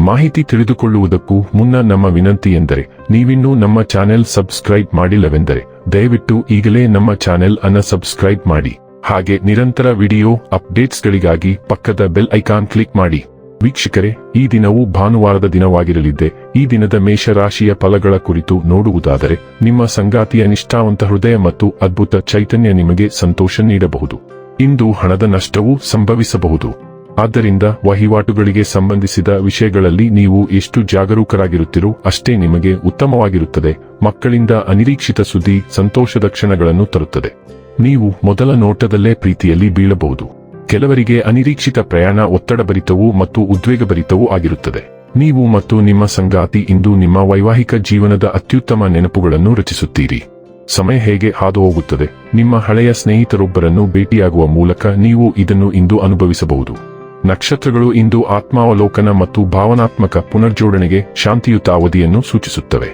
ಮಾಹಿತಿ ತಿಳಿದುಕೊಳ್ಳುವುದಕ್ಕೂ ಮುನ್ನ ನಮ್ಮ ವಿನಂತಿ ಎಂದರೆ, ನೀವಿನ್ನೂ ನಮ್ಮ ಚಾನೆಲ್ ಸಬ್ಸ್ಕ್ರೈಬ್ ಮಾಡಿಲ್ಲವೆಂದರೆ, ದಯವಿಟ್ಟು ಈಗಲೇ ನಮ್ಮ ಚಾನೆಲ್ ಅನ್ನ ಸಬ್ಸ್ಕ್ರೈಬ್ ಮಾಡಿ. ಹಾಗೆ ನಿರಂತರ ವಿಡಿಯೋ ಅಪ್ಡೇಟ್ಸ್ಗಳಿಗಾಗಿ ಪಕ್ಕದ ಬೆಲ್ ಐಕಾನ್ ಕ್ಲಿಕ್ ಮಾಡಿ. ವೀಕ್ಷಕರೇ, ಈ ದಿನವು ಭಾನುವಾರದ ದಿನವಾಗಿರಲಿದ್ದೆ. ಈ ದಿನದ ಮೇಷರಾಶಿಯ ಫಲಗಳ ಕುರಿತು ನೋಡುವುದಾದರೆ, ನಿಮ್ಮ ಸಂಗಾತಿಯ ನಿಷ್ಠಾವಂತ ಹೃದಯ ಮತ್ತು ಅದ್ಭುತ ಚೈತನ್ಯ ನಿಮಗೆ ಸಂತೋಷ ನೀಡಬಹುದು. ಇಂದು ಹಣದ ನಷ್ಟವೂ ಸಂಭವಿಸಬಹುದು. ಆದ್ದರಿಂದ ವಹಿವಾಟುಗಳಿಗೆ ಸಂಬಂಧಿಸಿದ ವಿಷಯಗಳಲ್ಲಿ ನೀವು ಎಷ್ಟು ಜಾಗರೂಕರಾಗಿರುತ್ತೀರೋ ಅಷ್ಟೇ ನಿಮಗೆ ಉತ್ತಮವಾಗಿರುತ್ತದೆ. ಮಕ್ಕಳಿಂದ ಅನಿರೀಕ್ಷಿತ ಸುದ್ದಿ ಸಂತೋಷದ ಕ್ಷಣಗಳನ್ನು ತರುತ್ತದೆ. ನೀವು ಮೊದಲ ನೋಟದಲ್ಲೇ ಪ್ರೀತಿಯಲ್ಲಿ ಬೀಳಬಹುದು. ಕೆಲವರಿಗೆ ಅನಿರೀಕ್ಷಿತ ಪ್ರಯಾಣ ಒತ್ತಡಭರಿತವೂ ಮತ್ತು ಉದ್ವೇಗಭರಿತವೂ ಆಗಿರುತ್ತದೆ. ನೀವು ಮತ್ತು ನಿಮ್ಮ ಸಂಗಾತಿ ಇಂದು ನಿಮ್ಮ ವೈವಾಹಿಕ ಜೀವನದ ಅತ್ಯುತ್ತಮ ನೆನಪುಗಳನ್ನು ರಚಿಸುತ್ತೀರಿ. ಸಮಯ ಹೇಗೆ ಹಾದು ಹೋಗುತ್ತದೆ ನಿಮ್ಮ ಹಳೆಯ ಸ್ನೇಹಿತರೊಬ್ಬರನ್ನು ಭೇಟಿಯಾಗುವ ಮೂಲಕ ನೀವು ಇದನ್ನು ಇಂದು ಅನುಭವಿಸಬಹುದು. ನಕ್ಷತ್ರಗಳು ಇಂದು ಆತ್ಮಾವಲೋಕನ ಮತ್ತು ಭಾವನಾತ್ಮಕ ಪುನರ್ಜೋಡಣೆಗೆ ಶಾಂತಿಯುತ ಅವಧಿಯನ್ನು ಸೂಚಿಸುತ್ತವೆ.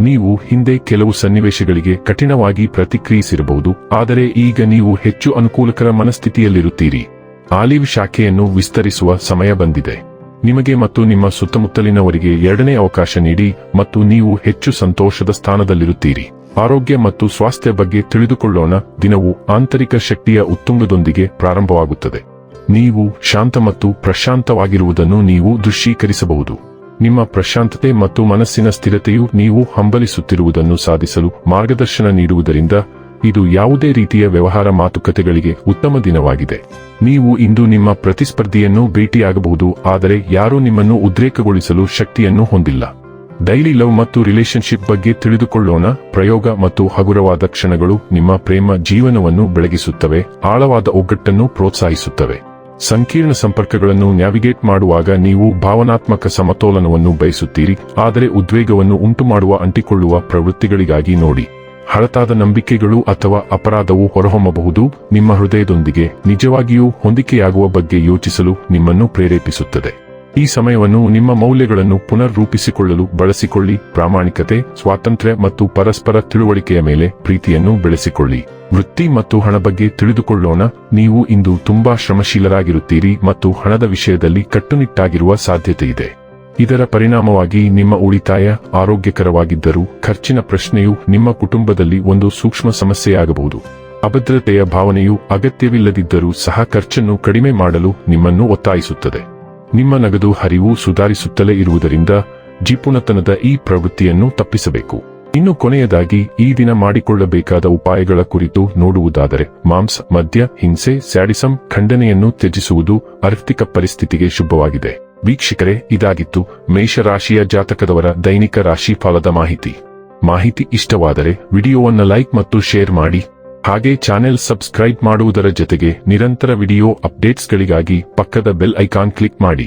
ನೀವು ಹಿಂದೆ ಕೆಲವು ಸನ್ನಿವೇಶಗಳಿಗೆ ಕಠಿಣವಾಗಿ ಪ್ರತಿಕ್ರಿಯಿಸಿರಬಹುದು, ಆದರೆ ಈಗ ನೀವು ಹೆಚ್ಚು ಅನುಕೂಲಕರ ಮನಸ್ಥಿತಿಯಲ್ಲಿರುತ್ತೀರಿ. ಆಲಿವ್ ಶಾಖೆಯನ್ನು ವಿಸ್ತರಿಸುವ ಸಮಯ ಬಂದಿದೆ. ನಿಮಗೆ ಮತ್ತು ನಿಮ್ಮ ಸುತ್ತಮುತ್ತಲಿನವರಿಗೆ ಎರಡನೇ ಅವಕಾಶ ನೀಡಿ ಮತ್ತು ನೀವು ಹೆಚ್ಚು ಸಂತೋಷದ ಸ್ಥಾನದಲ್ಲಿರುತ್ತೀರಿ. ಆರೋಗ್ಯ ಮತ್ತು ಸ್ವಾಸ್ಥ್ಯ ಬಗ್ಗೆ ತಿಳಿದುಕೊಳ್ಳೋಣ. ದಿನವು ಆಂತರಿಕ ಶಕ್ತಿಯ ಉತ್ತುಂಗದೊಂದಿಗೆ ಪ್ರಾರಂಭವಾಗುತ್ತದೆ. ನೀವು ಶಾಂತ ಮತ್ತು ಪ್ರಶಾಂತವಾಗಿರುವುದನ್ನು ನೀವು ದೃಶ್ಯೀಕರಿಸಬಹುದು. ನಿಮ್ಮ ಪ್ರಶಾಂತತೆ ಮತ್ತು ಮನಸ್ಸಿನ ಸ್ಥಿರತೆಯು ನೀವು ಹಂಬಲಿಸುತ್ತಿರುವುದನ್ನು ಸಾಧಿಸಲು ಮಾರ್ಗದರ್ಶನ ನೀಡುವುದರಿಂದ ಇದು ಯಾವುದೇ ರೀತಿಯ ವ್ಯವಹಾರ ಮಾತುಕತೆಗಳಿಗೆ ಉತ್ತಮ ದಿನವಾಗಿದೆ. ನೀವು ಇಂದು ನಿಮ್ಮ ಪ್ರತಿಸ್ಪರ್ಧಿಯನ್ನು ಭೇಟಿಯಾಗಬಹುದು, ಆದರೆ ಯಾರೂ ನಿಮ್ಮನ್ನು ಉದ್ರೇಕಗೊಳಿಸಲು ಶಕ್ತಿಯನ್ನು ಹೊಂದಿಲ್ಲ. ಡೈಲಿ ಲವ್ ಮತ್ತು ರಿಲೇಶನ್ಶಿಪ್ ಬಗ್ಗೆ ತಿಳಿದುಕೊಳ್ಳೋಣ. ಪ್ರಯೋಗ ಮತ್ತು ಹಗುರವಾದ ಕ್ಷಣಗಳು ನಿಮ್ಮ ಪ್ರೇಮ ಜೀವನವನ್ನು ಬೆಳಗಿಸುತ್ತವೆ, ಆಳವಾದ ಒಗ್ಗಟ್ಟನ್ನು ಪ್ರೋತ್ಸಾಹಿಸುತ್ತವೆ. ಸಂಕೀರ್ಣ ಸಂಪರ್ಕಗಳನ್ನು ನ್ಯಾವಿಗೇಟ್ ಮಾಡುವಾಗ ನೀವು ಭಾವನಾತ್ಮಕ ಸಮತೋಲನವನ್ನು ಬಯಸುತ್ತೀರಿ, ಆದರೆ ಉದ್ವೇಗವನ್ನು ಉಂಟುಮಾಡುವ ಅಂಟಿಕೊಳ್ಳುವ ಪ್ರವೃತ್ತಿಗಳಿಗಾಗಿ ನೋಡಿ. ಹಳತಾದ ನಂಬಿಕೆಗಳು ಅಥವಾ ಅಪರಾಧವು ಹೊರಹೊಮ್ಮಬಹುದು, ನಿಮ್ಮ ಹೃದಯದೊಂದಿಗೆ ನಿಜವಾಗಿಯೂ ಹೊಂದಿಕೆಯಾಗುವ ಬಗ್ಗೆ ಯೋಚಿಸಲು ನಿಮ್ಮನ್ನು ಪ್ರೇರೇಪಿಸುತ್ತದೆ. ಈ ಸಮಯವನ್ನು ನಿಮ್ಮ ಮೌಲ್ಯಗಳನ್ನು ಪುನರ್ ರೂಪಿಸಿಕೊಳ್ಳಲು ಬಳಸಿಕೊಳ್ಳಿ, ಪ್ರಾಮಾಣಿಕತೆ, ಸ್ವಾತಂತ್ರ್ಯ ಮತ್ತು ಪರಸ್ಪರ ತಿಳುವಳಿಕೆಯ ಮೇಲೆ ಪ್ರೀತಿಯನ್ನು ಬೆಳೆಸಿಕೊಳ್ಳಿ. ವೃತ್ತಿ ಮತ್ತು ಹಣ ಬಗ್ಗೆ ತಿಳಿದುಕೊಳ್ಳೋಣ. ನೀವು ಇಂದು ತುಂಬಾ ಶ್ರಮಶೀಲರಾಗಿರುತ್ತೀರಿ ಮತ್ತು ಹಣದ ವಿಷಯದಲ್ಲಿ ಕಟ್ಟುನಿಟ್ಟಾಗಿರುವ ಸಾಧ್ಯತೆಯಿದೆ ಇದರ ಪರಿಣಾಮವಾಗಿ ನಿಮ್ಮ ಉಳಿತಾಯ ಆರೋಗ್ಯಕರವಾಗಿದ್ದರೂ ಖರ್ಚಿನ ಪ್ರಶ್ನೆಯು ನಿಮ್ಮ ಕುಟುಂಬದಲ್ಲಿ ಒಂದು ಸೂಕ್ಷ್ಮ ಸಮಸ್ಯೆಯಾಗಬಹುದು. ಅಭದ್ರತೆಯ ಭಾವನೆಯು ಅಗತ್ಯವಿಲ್ಲದಿದ್ದರೂ ಸಹ ಖರ್ಚನ್ನು ಕಡಿಮೆ ಮಾಡಲು ನಿಮ್ಮನ್ನು ಒತ್ತಾಯಿಸುತ್ತದೆ. ನಿಮ್ಮ ನಗದು ಹರಿವು ಸುಧಾರಿಸುತ್ತಲೇ ಇರುವುದರಿಂದ ಜಿಪುಣತನದ ಈ ಪ್ರವೃತ್ತಿಯನ್ನು ತಪ್ಪಿಸಬೇಕು. ಇನ್ನು ಕೊನೆಯದಾಗಿ ಈ ದಿನ ಮಾಡಿಕೊಳ್ಳಬೇಕಾದ ಉಪಾಯಗಳ ಕುರಿತು ನೋಡುವುದಾದರೆ ಮಾಂಸ, ಮದ್ಯ, ಹಿಂಸೆ, ಸ್ಯಾಡಿಸಂ ಖಂಡನೆಯನ್ನು ತ್ಯಜಿಸುವುದು ಆರ್ಥಿಕ ಪರಿಸ್ಥಿತಿಗೆ ಶುಭವಾಗಿದೆ. ವೀಕ್ಷಕರೇ, ಇದಾಗಿತ್ತು ಮೇಷರಾಶಿಯ ಜಾತಕದವರ ದೈನಿಕ ರಾಶಿ ಫಲದ ಮಾಹಿತಿ. ಮಾಹಿತಿ ಇಷ್ಟವಾದರೆ ವಿಡಿಯೋವನ್ನು ಲೈಕ್ ಮತ್ತು ಶೇರ್ ಮಾಡಿ. ಹಾಗೆ ಚಾನೆಲ್ ಸಬ್ಸ್ಕ್ರೈಬ್ ಮಾಡುವುದರ ಜೊತೆಗೆ ನಿರಂತರ ವಿಡಿಯೋ ಅಪ್ಡೇಟ್ಸ್ಗಳಿಗಾಗಿ ಪಕ್ಕದ ಬೆಲ್ ಐಕಾನ್ ಕ್ಲಿಕ್ ಮಾಡಿ.